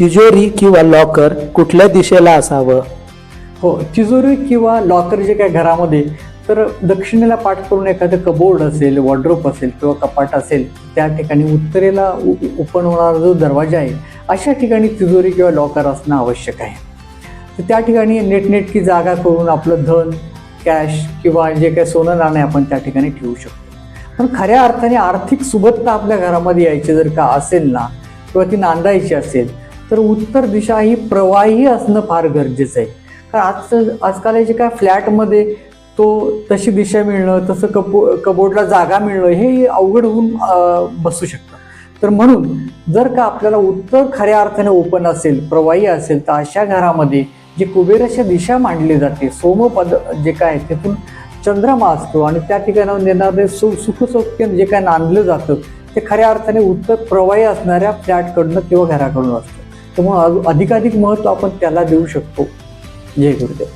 तिजोरी किंवा लॉकर कुठल्या दिशेला असावं? हो तिजोरी किंवा लॉकर जे काय घरामध्ये तर दक्षिणेला पाठ करून एखादं कबोर्ड असेल वॉर्ड्रोप असेल किंवा कपाट असेल त्या ठिकाणी उत्तरेला ओपन होणारा जो दरवाजा आहे अशा ठिकाणी तिजोरी किंवा लॉकर असणं आवश्यक आहे. तर त्या ठिकाणी नेटनेटकी जागा करून आपलं धन कॅश किंवा जे काही सोनं नाणं आहे आपण त्या ठिकाणी ठेवू शकतो. पण खऱ्या अर्थाने आर्थिक सुबत्ता आपल्या घरामध्ये यायची जर का असेल ना किंवा ती नांदायची असेल तर उत्तर दिशा ही प्रवाही असणं फार गरजेचं आहे. कारण आज आजकाल जे काय फ्लॅटमध्ये तो तशी दिशा मिळणं तसं कपो कबोर्डला जागा मिळणं हे अवघड होऊन बसू शकतं. तर म्हणून जर का आपल्याला उत्तर खऱ्या अर्थाने ओपन असेल प्रवाही असेल तर अशा घरामध्ये जी कुबेराच्या दिशा मांडली जाते सोमपद जे काय आहे, तिथून चंद्रमा असतो आणि त्या ठिकाणाहून येणारे सु सुखसौख्य जे काय नांदलं जातं ते खऱ्या अर्थाने उत्तर प्रवाही असणाऱ्या फ्लॅटकडनं किंवा घराकडून असतं. त्यामुळे अजून अधिकाधिक महत्त्व आपण त्याला देऊ शकतो. जय गुरुदेव.